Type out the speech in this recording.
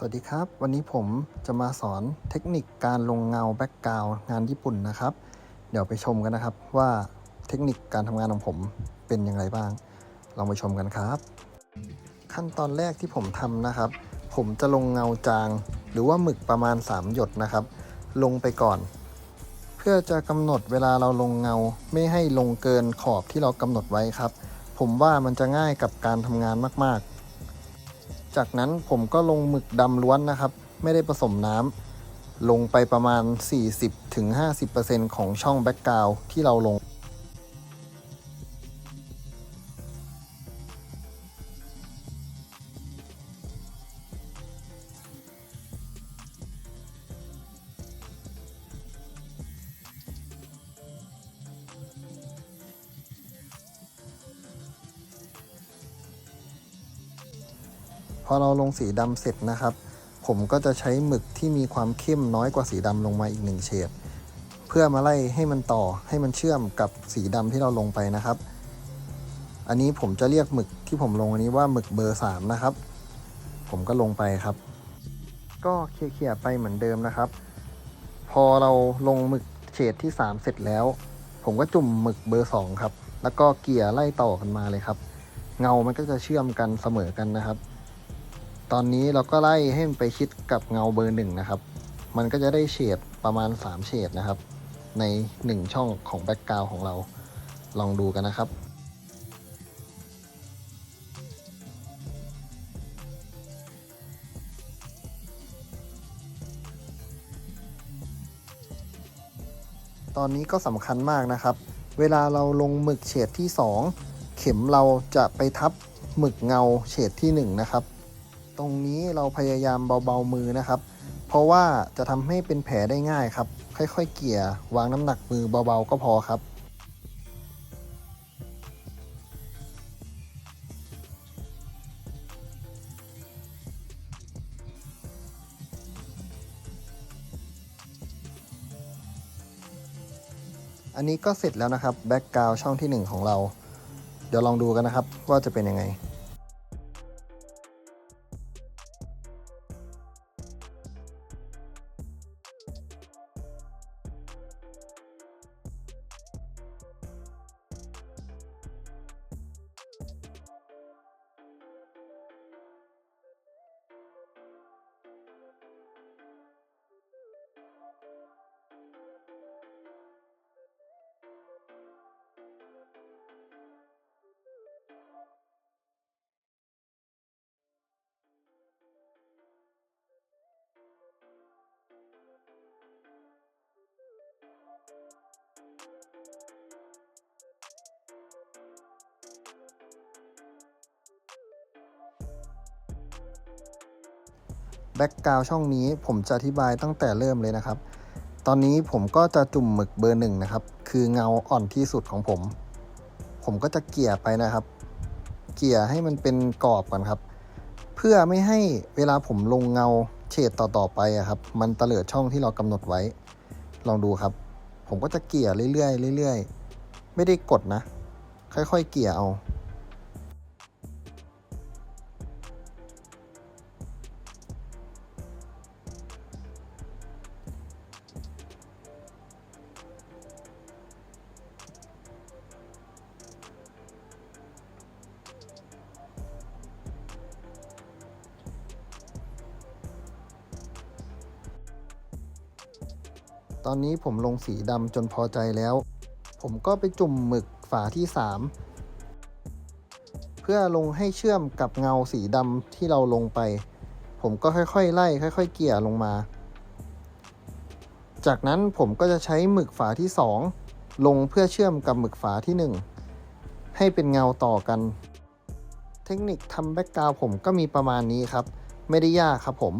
สวัสดีครับ วันนี้ผมจะมาสอนเทคนิคการลงเงาแบ็กกราวงานญี่ปุ่นนะครับ เดี๋ยวไปชมกันนะครับว่าเทคนิคการทำงานของผมเป็นอย่างไรบ้าง ลองไปชมกันครับ ขั้นตอนแรกที่ผมทำนะครับ ผมจะลงเงาจาง หรือว่าหมึกประมาณ 3 หยดนะครับ ลงไปก่อน เพื่อจะกำหนดเวลาเราลงเงาไม่ให้ลงเกินขอบที่เรากำหนดไว้ครับ ผมว่ามันจะง่ายกับการทำงานมากๆ จากนั้นผมก็ลงหมึกดำล้วนนะครับ ไม่ได้ผสมน้ำลงไปประมาณ 40-50%ของช่องแบ็กกราวที่เราลง พอเราลงสีดำเสร็จนะครับ ผมก็จะใช้หมึกที่มีความเข้มน้อยกว่าสีดำลงมาอีกหนึ่งเฉดเพื่อมาไล่ให้มันต่อให้มันเชื่อมกับสีดำที่เราลงไปนะครับ อันนี้ผมจะเรียกหมึกที่ผมลงอันนี้ว่าหมึกเบอร์ 3 นะครับ ผมก็ลงไปครับ ก็เคลี่ยร์ๆไปเหมือนเดิมนะครับ พอเราลงหมึกเฉดที่ 3 เสร็จแล้ว ผมก็จุ่มหมึกเบอร์ 2 ครับ แล้วก็เกลี่ยไล่ต่อกันมาเลยครับ เงามันก็จะเชื่อมกันเสมอกันนะครับ ตอนนี้เราก็ไล่ให้มันไปชิดกับเงาเบอร์หนึ่งนะครับ มันก็จะได้เฉดประมาณ 3 เฉดนะครับ ใน 1 ช่องของแบ็กกราวของเรา ลองดูกันนะครับตอนนี้ก็สำคัญมากนะครับ เวลาเราลงหมึกเฉดที่ 2 เข็มเราจะไปทับหมึกเงาเฉดที่ 1 นะครับ ตรงนี้เราพยายามเบาๆมือนะครับ เพราะว่าจะทำให้เป็นแผลได้ง่ายครับ ค่อยๆ เกี่ยวางน้ำหนักมือเบาๆก็พอครับอันนี้ก็เสร็จแล้วนะครับแบ็กกราวช่องที่ 1 ของเรา เดี๋ยวลองดูกันนะครับ ว่าจะเป็นยังไง แบ็กกราวช่องนี้ผมจะอธิบายตั้งแต่เริ่มเลยนะครับ ตอนนี้ผมก็จะจุ่มหมึกเบอร์หนึ่งนะครับ คือเงาอ่อนที่สุดของผม ผมก็จะเกี่ยไปนะครับ เกี่ยให้มันเป็นกรอบก่อนครับ เพื่อไม่ให้เวลาผมลงเงาเฉดต่อๆไปอะครับ มันเตลิดช่องที่เรากำหนดไว้ ลองดูครับ ผมก็จะเกี่ยเรื่อยๆเรื่อยๆ ไม่ได้กดนะ ค่อยๆ เกี่ยเอา ตอนนี้ผมลงสีดำจนพอใจแล้ว ผมก็ไปจุ่มหมึกฝาที่ 3 เพื่อลงให้เชื่อมกับเงาสีดำที่เราลงไป ผมก็ค่อยๆ ไล่ ค่อย ๆ เกี่ยลงมา จากนั้นผมก็จะใช้หมึกฝาที่ 2 ลงเพื่อเชื่อมกับหมึกฝาที่ 1 ให้เป็นเงาต่อกัน เทคนิคทำแบ็กกราวผมก็มีประมาณนี้ครับ ไม่ได้ยากครับผม